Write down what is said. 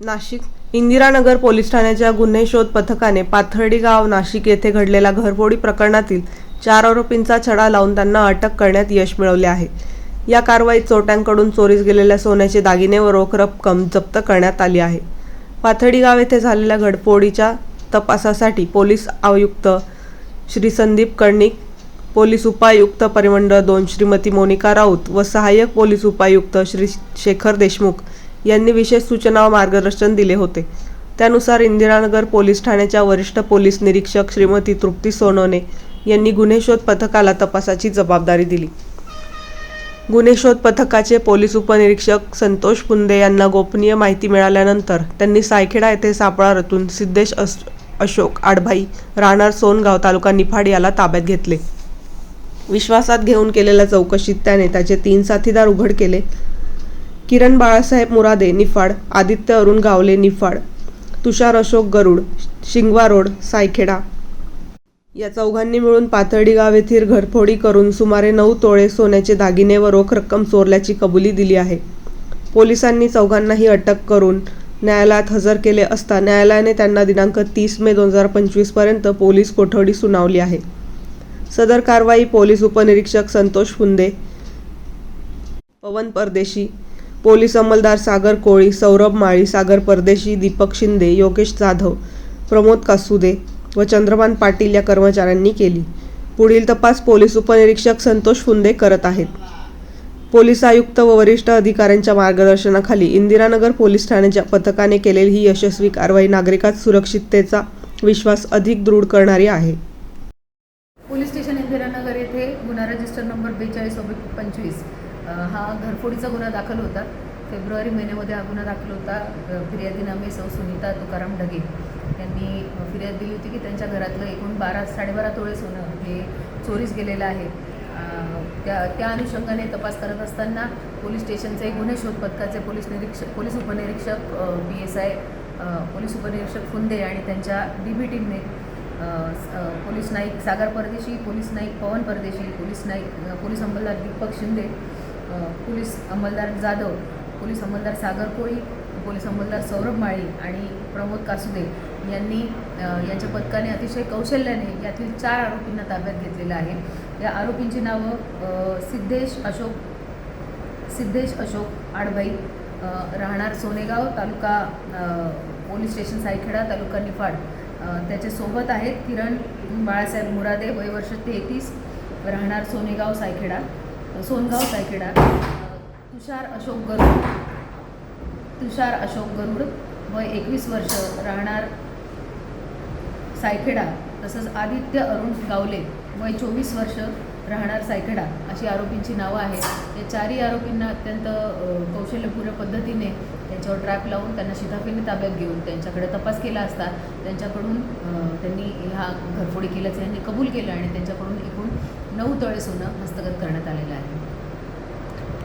Nashik. Indiranagar police ठाण्याच्या गुन्हे शोध पथकाने पाथर्डी गाव नाशिक येथे घडलेल्या घरफोडी प्रकरणातील चार आरोपींचा छडा लावून त्यांना अटक करण्यात यश मिळवले आहे. या कारवाईत चोरट्यांकडून चोरीस गेलेल्या सोन्याचे दागिने व रोख रक्कम जप्त करण्यात आली आहे. पाथर्डी गाव येथे झालेल्या घडफोडीच्या तपासासाठी पोलीस आयुक्त श्री संदीप कर्णिक पोलीस उपायुक्त परिमंडळ दोन श्रीमती मोनिका राऊत व सहाय्यक पोलीस उपायुक्त श्री शेखर देशमुख यांनी विशेष सूचना व मार्गदर्शन दिले होते. त्यानुसार इंदिरानगर पोलीस ठाण्याच्या वरिष्ठ पोलीस निरीक्षक श्रीमती तृप्ती सोनवणे यांनी गुन्हे शोध पथकाला तपासाची जबाबदारी दिली. गुन्हे शोध पथकाचे पोलीस उपनिरीक्षक संतोष पुंदे यांना गोपनीय माहिती मिळाल्यानंतर त्यांनी सायखेडा येथे सापळा रचून सिद्धेश अस अशोक आडभाई राहणार सोनगाव तालुका निफाड याला ताब्यात घेतले. विश्वासात घेऊन केलेल्या चौकशीत त्याने त्याचे तीन साथीदार उघड केले. किरण बाळासाहेब मुरादे निफाड आदित्य अरुण गावले निफाड तुषार अशोक गरुड शिंगवा रोड सायखेडा. या चौघांनी मिळून पाथर्डी गाव येथील घरफोडी करून सुमारे नऊ तोळे सोन्याचे दागिने व रोख रक्कम चोरल्याची कबुली दिली आहे. पोलिसांनी चौघांनाही अटक करून न्यायालयात हजर केले असता न्यायालयाने त्यांना दिनांक तीस मे दोन हजार पंचवीसपर्यंत पोलीस कोठडी सुनावली आहे. सदर कारवाई पोलीस उपनिरीक्षक संतोष फुंदे पवन परदेशी पोलीस अंमलदार सागर कोळी सौरभ माळी सागर परदेशी दीपक शिंदे योगेश जाधव प्रमोद कासुदे व चंद्रकांत पाटील या कर्मचाऱ्यांनी केली. पुढील तपास पोलीस उपनिरीक्षक संतोष फुंदे करत आहेत. पोलीस आयुक्त व वरिष्ठ अधिकाऱ्यांच्या मार्गदर्शनाखाली इंदिरानगर पोलीस ठाण्याच्या पथकाने केलेली ही यशस्वी कारवाई नागरिकात सुरक्षिततेचा विश्वास अधिक दृढ करणारी आहे. पोलीस स्टेशन इंदिरानगर येथे गुन्हा रजिस्टर नंबर बेचाळीस पंचवीस. हा घरफोडीचा गुन्हा दाखल होता. फेब्रुवारी महिन्यामध्ये हा गुन्हा दाखल होता. अ, फिर्यादी नामे सौ सुनीता तुकाराम ढगे यांनी फिर्याद दिली होती की त्यांच्या घरातलं एकूण बारा साडेबारा तोळे सोनं हे चोरीस गेलेलं आहे. त्या त्या अनुषंगाने तपास करत असताना पोलीस स्टेशनचे गुन्हे शोध पथकाचे पोलीस निरीक्षक पोलीस उपनिरीक्षक पी एस आय पोलीस उपनिरीक्षक फुंदे आणि त्यांच्या डी बी टीमने पोलीस नाईक सागर परदेशी police Naik Pavan Pardeshi police Naik police अंमलदार Deepak Shinde police अंमलदार जाधव पोलीस अंमलदार सागर कोळी पोलीस अंमलदार सौरभ माळी आणि प्रमोद कासुदे यांनी यांच्या पथकाने अतिशय कौशल्याने यातील चार आरोपींना ताब्यात घेतलेलं आहे. या आरोपींची नावं सिद्धेश अशोक सिद्धेश अशोक आडभाई राहणार सोनेगाव तालुका पोलीस स्टेशन सायखेडा तालुका निफाड. त्याच्यासोबत आहेत किरण बाळासाहेब मुरादे वय वर्ष तेहतीस राहणार सोनेगाव सायखेडा. सोनगाव सायखेडा तुषार अशोक गरुड. तुषार अशोक गरुड वय एकवीस वर्ष राहणार सायखेडा तसंच आदित्य अरुण गावले वय चोवीस वर्ष राहणार सायखेडा अशी आरोपींची नावं आहेत. या चारही आरोपींना अत्यंत कौशल्यपूर्ण पद्धतीने त्यांच्यावर ट्रॅप लावून त्यांना शिताफीने ताब्यात घेऊन त्यांच्याकडे तपास केला असता त्यांच्याकडून त्यांनी ह्या घरफोडी केल्याचं यांनी कबूल केलं आणि त्यांच्याकडून एकूण नऊ तळे सोनं हस्तगत करण्यात आलेलं आहे.